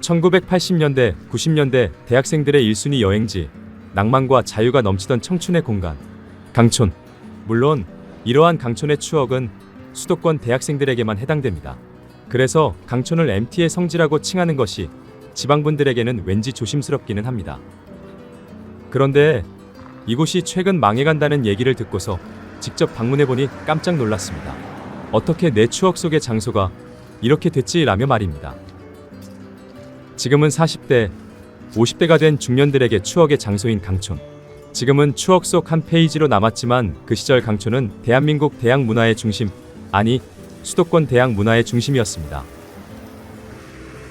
1980년대, 90년대 대학생들의 1순위 여행지, 낭만과 자유가 넘치던 청춘의 공간, 강촌. 물론 이러한 강촌의 추억은 수도권 대학생들에게만 해당됩니다. 그래서 강촌을 MT의 성지라고 칭하는 것이 지방분들에게는 왠지 조심스럽기는 합니다. 그런데 이곳이 최근 망해간다는 얘기를 듣고서 직접 방문해보니 깜짝 놀랐습니다. 어떻게 내 추억 속의 장소가 이렇게 됐지라며 말입니다. 지금은 40대, 50대가 된 중년들에게 추억의 장소인 강촌. 지금은 추억 속 한 페이지로 남았지만 그 시절 강촌은 대한민국 대학 문화의 중심, 아니 수도권 대학 문화의 중심이었습니다.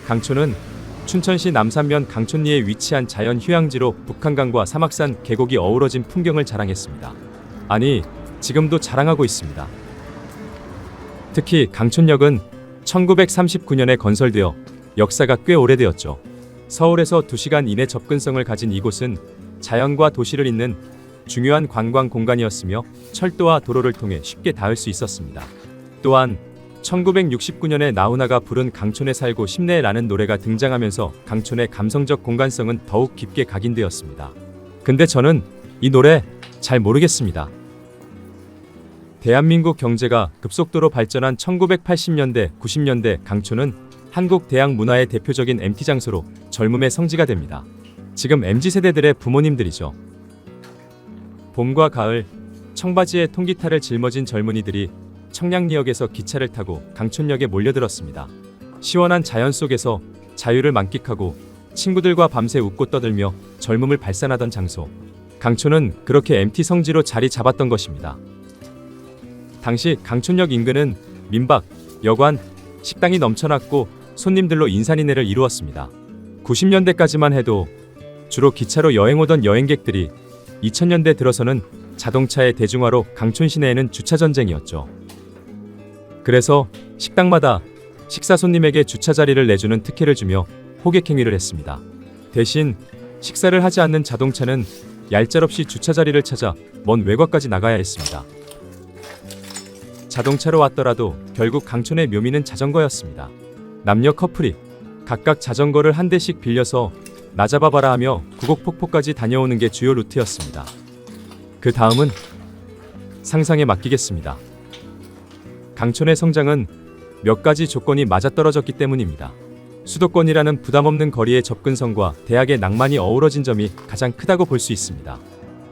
강촌은 춘천시 남산면 강촌리에 위치한 자연 휴양지로 북한강과 사막산 계곡이 어우러진 풍경을 자랑했습니다. 아니, 지금도 자랑하고 있습니다. 특히 강촌역은 1939년에 건설되어 역사가 꽤 오래되었죠. 서울에서 2시간 이내 접근성을 가진 이곳은 자연과 도시를 잇는 중요한 관광 공간이었으며 철도와 도로를 통해 쉽게 닿을 수 있었습니다. 또한 1969년에 나훈아가 부른 강촌에 살고 싶네라는 노래가 등장하면서 강촌의 감성적 공간성은 더욱 깊게 각인되었습니다. 근데 저는 이 노래 잘 모르겠습니다. 대한민국 경제가 급속도로 발전한 1980년대, 90년대 강촌은 한국 대학 문화의 대표적인 MT 장소로 젊음의 성지가 됩니다. 지금 MZ 세대들의 부모님들이죠. 봄과 가을, 청바지에 통기타를 짊어진 젊은이들이 청량리역에서 기차를 타고 강촌역에 몰려들었습니다. 시원한 자연 속에서 자유를 만끽하고 친구들과 밤새 웃고 떠들며 젊음을 발산하던 장소. 강촌은 그렇게 MT 성지로 자리 잡았던 것입니다. 당시 강촌역 인근은 민박, 여관, 식당이 넘쳐났고 손님들로 인산인해를 이루었습니다. 90년대까지만 해도 주로 기차로 여행 오던 여행객들이 2000년대 들어서는 자동차의 대중화로 강촌 시내에는 주차 전쟁이었죠. 그래서 식당마다 식사 손님에게 주차 자리를 내주는 특혜를 주며 호객 행위를 했습니다. 대신 식사를 하지 않는 자동차는 얄짤없이 주차 자리를 찾아 먼 외곽까지 나가야 했습니다. 자동차로 왔더라도 결국 강촌의 묘미는 자전거였습니다. 남녀 커플이 각각 자전거를 한 대씩 빌려서 나잡아봐라 하며 구곡폭포까지 다녀오는 게 주요 루트였습니다. 그 다음은 상상에 맡기겠습니다. 강촌의 성장은 몇 가지 조건이 맞아떨어졌기 때문입니다. 수도권이라는 부담 없는 거리의 접근성과 대학의 낭만이 어우러진 점이 가장 크다고 볼 수 있습니다.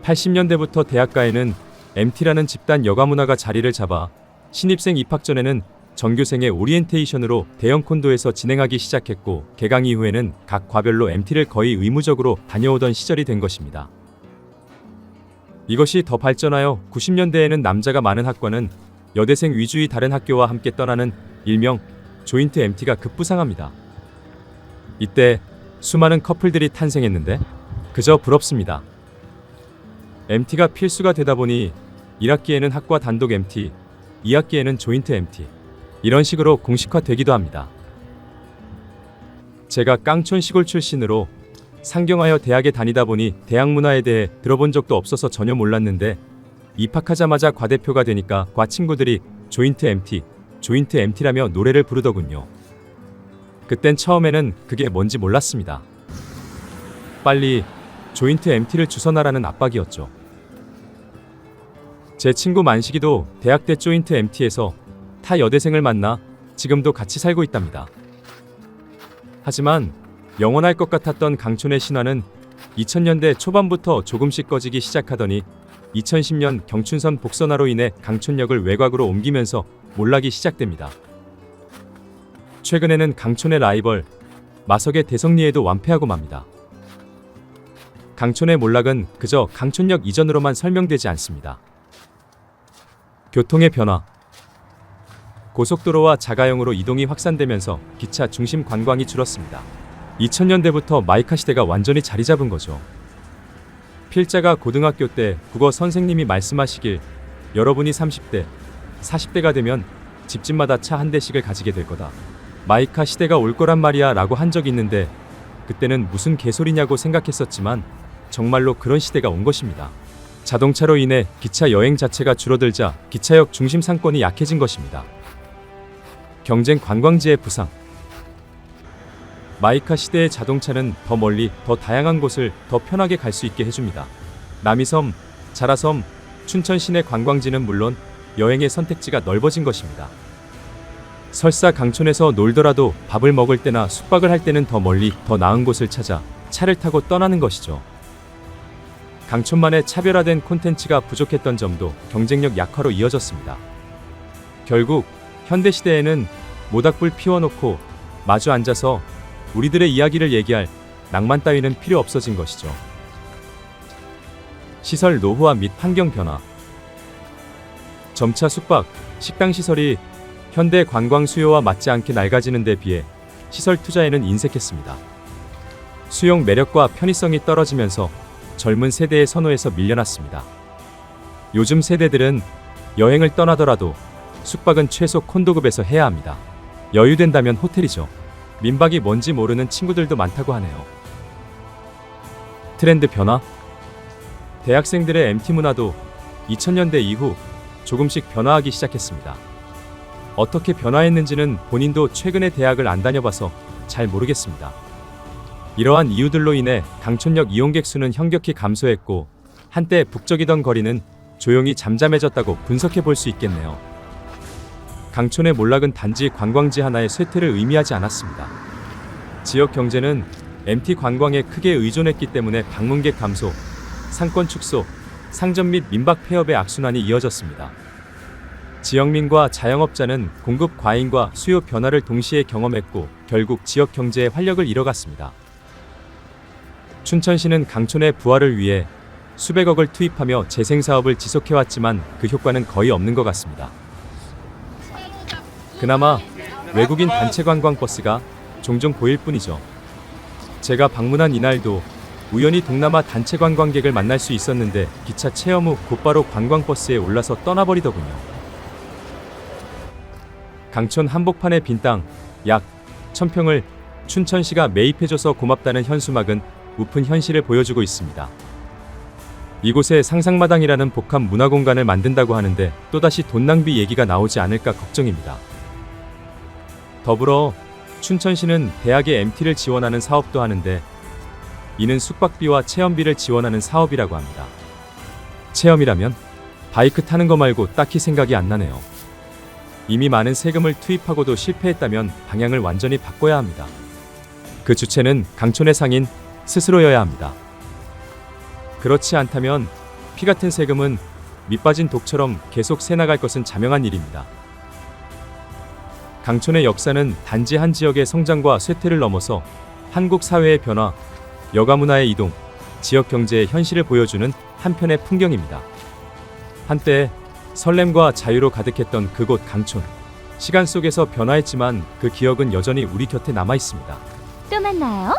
80년대부터 대학가에는 MT라는 집단 여가 문화가 자리를 잡아 신입생 입학 전에는 전교생의 오리엔테이션으로 대형 콘도에서 진행하기 시작했고 개강 이후에는 각 과별로 MT를 거의 의무적으로 다녀오던 시절이 된 것입니다. 이것이 더 발전하여 90년대에는 남자가 많은 학과는 여대생 위주의 다른 학교와 함께 떠나는 일명 조인트 MT가 급부상합니다. 이때 수많은 커플들이 탄생했는데 그저 부럽습니다. MT가 필수가 되다 보니 1학기에는 학과 단독 MT, 2학기에는 조인트 MT 이런 식으로 공식화되기도 합니다. 제가 깡촌 시골 출신으로 상경하여 대학에 다니다 보니 대학 문화에 대해 들어본 적도 없어서 전혀 몰랐는데 입학하자마자 과대표가 되니까 과 친구들이 조인트 MT, 조인트 MT라며 노래를 부르더군요. 그땐 처음에는 그게 뭔지 몰랐습니다. 빨리 조인트 MT를 주선하라는 압박이었죠. 제 친구 만식이도 대학 때 조인트 MT에서 타 여대생을 만나 지금도 같이 살고 있답니다. 하지만 영원할 것 같았던 강촌의 신화는 2000년대 초반부터 조금씩 꺼지기 시작하더니 2010년 경춘선 복선화로 인해 강촌역을 외곽으로 옮기면서 몰락이 시작됩니다. 최근에는 강촌의 라이벌 마석의 대성리에도 완패하고 맙니다. 강촌의 몰락은 그저 강촌역 이전으로만 설명되지 않습니다. 교통의 변화 고속도로와 자가용으로 이동이 확산되면서 기차 중심 관광이 줄었습니다. 2000년대부터 마이카 시대가 완전히 자리 잡은 거죠. 필자가 고등학교 때 국어 선생님이 말씀하시길 여러분이 30대, 40대가 되면 집집마다 차 한 대씩을 가지게 될 거다. 마이카 시대가 올 거란 말이야 라고 한 적이 있는데 그때는 무슨 개소리냐고 생각했었지만 정말로 그런 시대가 온 것입니다. 자동차로 인해 기차 여행 자체가 줄어들자 기차역 중심 상권이 약해진 것입니다. 경쟁 관광지의 부상 마이카 시대의 자동차는 더 멀리, 더 다양한 곳을 더 편하게 갈 수 있게 해줍니다. 남이섬, 자라섬, 춘천 시내 관광지는 물론 여행의 선택지가 넓어진 것입니다. 설사 강촌에서 놀더라도 밥을 먹을 때나 숙박을 할 때는 더 멀리, 더 나은 곳을 찾아 차를 타고 떠나는 것이죠. 강촌만의 차별화된 콘텐츠가 부족했던 점도 경쟁력 약화로 이어졌습니다. 결국 현대시대에는 모닥불 피워놓고 마주 앉아서 우리들의 이야기를 얘기할 낭만 따위는 필요 없어진 것이죠. 시설 노후화 및 환경 변화. 점차 숙박, 식당 시설이 현대 관광 수요와 맞지 않게 낡아지는 데 비해 시설 투자에는 인색했습니다. 수용 매력과 편의성이 떨어지면서 젊은 세대의 선호에서 밀려났습니다. 요즘 세대들은 여행을 떠나더라도 숙박은 최소 콘도급에서 해야 합니다. 여유된다면 호텔이죠. 민박이 뭔지 모르는 친구들도 많다고 하네요. 트렌드 변화? 대학생들의 MT 문화도 2000년대 이후 조금씩 변화하기 시작했습니다. 어떻게 변화했는지는 본인도 최근에 대학을 안 다녀봐서 잘 모르겠습니다. 이러한 이유들로 인해 강촌역 이용객 수는 현격히 감소했고 한때 북적이던 거리는 조용히 잠잠해졌다고 분석해 볼 수 있겠네요. 강촌의 몰락은 단지 관광지 하나의 쇠퇴를 의미하지 않았습니다. 지역 경제는 MT 관광에 크게 의존했기 때문에 방문객 감소, 상권 축소, 상점 및 민박 폐업의 악순환이 이어졌습니다. 지역민과 자영업자는 공급 과잉과 수요 변화를 동시에 경험했고 결국 지역 경제의 활력을 잃어갔습니다. 춘천시는 강촌의 부활을 위해 수백억을 투입하며 재생 사업을 지속해왔지만 그 효과는 거의 없는 것 같습니다. 그나마 외국인 단체 관광 버스가 종종 보일 뿐이죠. 제가 방문한 이날도 우연히 동남아 단체 관광객을 만날 수 있었는데 기차 체험 후 곧바로 관광버스에 올라서 떠나버리더군요. 강촌 한복판의 빈 땅 약 1000평을 춘천시가 매입해줘서 고맙다는 현수막은 우픈 현실을 보여주고 있습니다. 이곳에 상상마당이라는 복합 문화공간을 만든다고 하는데 또다시 돈 낭비 얘기가 나오지 않을까 걱정입니다. 더불어 춘천시는 대학의 MT를 지원하는 사업도 하는데 이는 숙박비와 체험비를 지원하는 사업이라고 합니다. 체험이라면 바이크 타는 거 말고 딱히 생각이 안 나네요. 이미 많은 세금을 투입하고도 실패했다면 방향을 완전히 바꿔야 합니다. 그 주체는 강촌의 상인 스스로여야 합니다. 그렇지 않다면 피 같은 세금은 밑빠진 독처럼 계속 새나갈 것은 자명한 일입니다. 강촌의 역사는 단지 한 지역의 성장과 쇠퇴를 넘어서 한국 사회의 변화, 여가 문화의 이동, 지역 경제의 현실을 보여주는 한편의 풍경입니다. 한때 설렘과 자유로 가득했던 그곳 강촌. 시간 속에서 변화했지만 그 기억은 여전히 우리 곁에 남아 있습니다. 또 만나요.